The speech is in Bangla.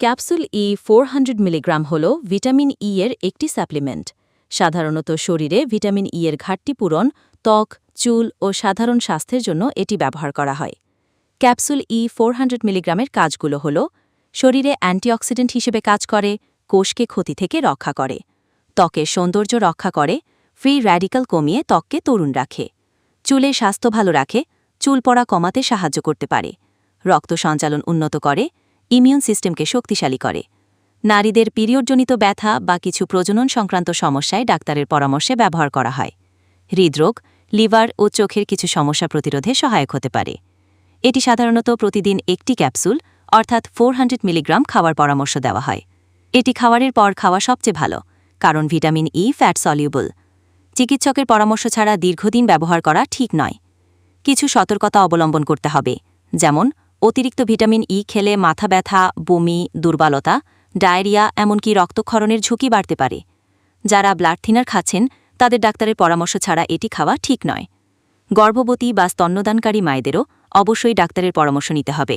Capsule E four hundred milligram হল ভিটামিন ই এর একটি সাপ্লিমেন্ট সাধারণত শরীরে ভিটামিন ই এর ঘাটতি পূরণ, ত্বক, চুল ও সাধারণ স্বাস্থ্যের জন্য এটি ব্যবহার করা হয়। ক্যাপসুল ই ফোর মিলিগ্রামের কাজগুলো হল, শরীরে অ্যান্টিঅক্সিডেন্ট হিসেবে কাজ করে, কোষকে ক্ষতি থেকে রক্ষা করে। ত্বকের সৌন্দর্য রক্ষা করে ফ্রি র্যাডিক্যাল কমিয়ে ত্বককে তরুণ রাখে। চুলের স্বাস্থ্য ভালো রাখে, চুল পড়া কমাতে সাহায্য করতে পারে। রক্ত সঞ্চালন উন্নত করে ইমিউন সিস্টেমকে শক্তিশালী করে। নারীদের পিরিয়ডজনিত ব্যথা বা কিছু প্রজনন সংক্রান্ত সমস্যায় ডাক্তারের পরামর্শে ব্যবহার করা হয়। হৃদরোগ, লিভার ও চোখের কিছু সমস্যা প্রতিরোধে সহায়ক হতে পারে। এটি সাধারণত প্রতিদিন একটি ক্যাপসুল, অর্থাৎ ফোর মিলিগ্রাম খাওয়ার পরামর্শ দেওয়া হয়। এটি খাওয়ারের পর খাওয়া সবচেয়ে ভালো, কারণ ভিটামিন ই ফ্যাট সলিউবল চিকিৎসকের পরামর্শ ছাড়া দীর্ঘদিন ব্যবহার করা ঠিক নয়। কিছু সতর্কতা অবলম্বন করতে হবে, যেমন অতিরিক্ত ভিটামিন ই খেলে মাথা ব্যথা, বমি, দুর্বলতা, ডায়রিয়া, এমনকি রক্তক্ষরণের ঝুঁকি বাড়তে পারে। যারা ব্লাড থিনার খাচ্ছেন, তাদের ডাক্তারের পরামর্শ ছাড়া এটি খাওয়া ঠিক নয়। গর্ভবতী বা স্তন্যদানকারী মায়েদেরও অবশ্যই ডাক্তারের পরামর্শ নিতে হবে।